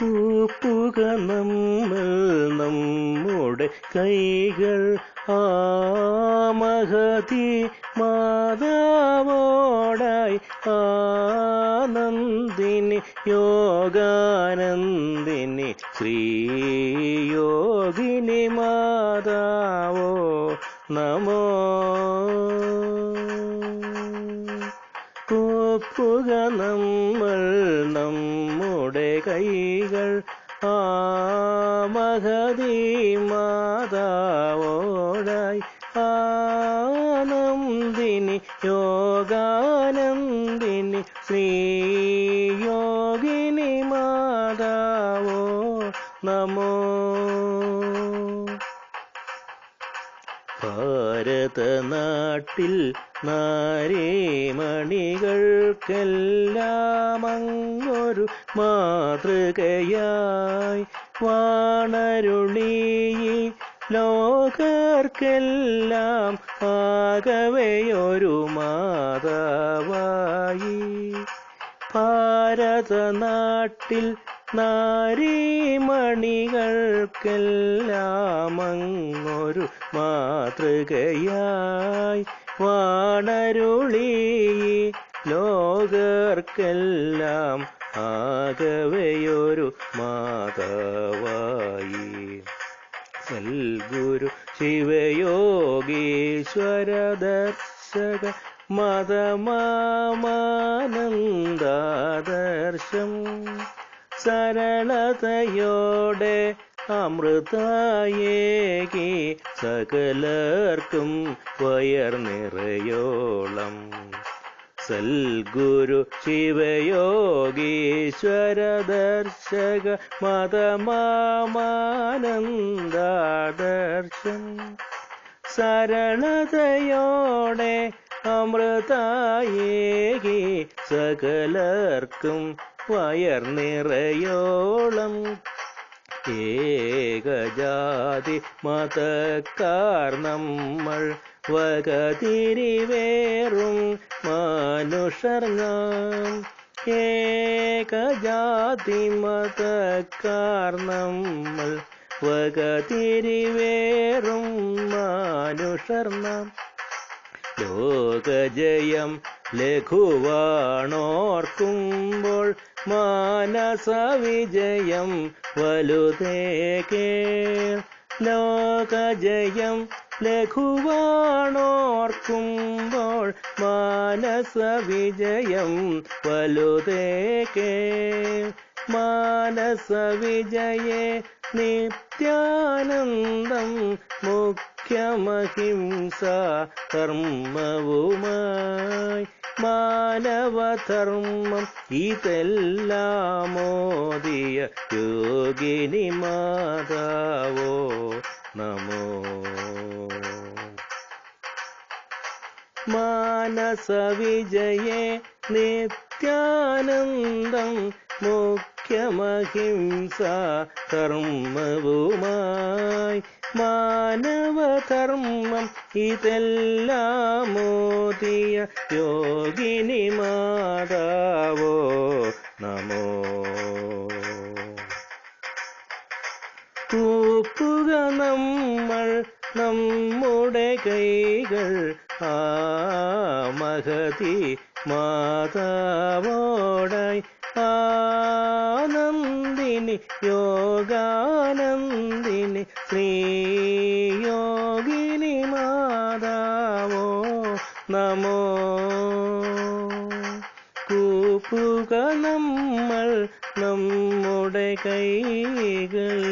കൂപ്പുക നമ്മൾ നമ്മുടെ കൈകൾ ആ മഹതി മാതാവോടായി ആനന്ദിനി യോഗാനന്ദിനി ശ്രീ യോഗിനി മാതാവോ നമോ കൂപ്പുക നമ്മൾ നമ്മുടെ കൈകൾ. ആ മഹതി മാതാവോടായി ആനന്ദിനി യോഗാനന്ദിനി ശ്രീയോഗിനി ഭാരതനാട്ടിൽ നാരീമണികൾക്കെല്ലാമങ്ങൊരു മാതൃകയായി വാണരുണീ ലോകർക്കെല്ലാം ആകവെയൊരു മാതാവായി. ഭാരതനാട്ടിൽ നാരീമണികൾക്കെല്ലാം അങ്ങൊരു മാതൃകയായി വാണരുളി ലോകർക്കെല്ലാം ആകവെയൊരു മാതാവായി. സൽഗുരു ശിവയോഗീശ്വര ദർശക മതമാനന്ദാദർശം സരളതയോടെ അമൃതായേകി സകലർക്കും വയർ നിറയോളം. സൽഗുരു ശിവയോഗീശ്വര ദർശക മതമാനന്ദാദർശം സരളതയോടെ അമൃതായേകി സകലർക്കും വയർ നിറയോളം ഏകജാതി മതക്കാർ നമ്മൾ വകതിരിവേറും മനുഷ്യർ നാം. ഏകജാതി മതക്കാർ നമ്മൾ വകതിരിവേറും മനുഷ്യർ നാം. ലോകജയം ലഘുവാണോർക്കുമ്പോൾ മാനസ വിജയം വലുതേകേ ലോകജയം ലഘുവാണോർക്കുമ്പോൾ മാനസ വിജയം വലുതേകേ മാനസ വിജയേ നിത്യാനന്ദം മുഖ്യമഹിംസ കർമ്മവുമായി മാനവധർമ്മം ഇതെല്ലാമോദിയ യോഗിനി മാതാവോ നമോ. മാനസവിജയേ നിത്യാനന്ദം നിത്യാനന്ദം മുഖ്യമഹിംസ കർമ്മവുമായി മാനവധർമ്മം ഇതെല്ലാമോദിയ യോഗിനി മാതാവോ നമോ. തൂക്കുക നമ്മൾ നമ്മുടെ കൈകൾ ആ മഹതി മാതാവോടായി. യോഗാനന്ദിനി ശ്രീയോഗിനി മാതാവോ നമോ. കൂപ്പുക നമ്മൾ നമ്മുടെ കൈകൾ.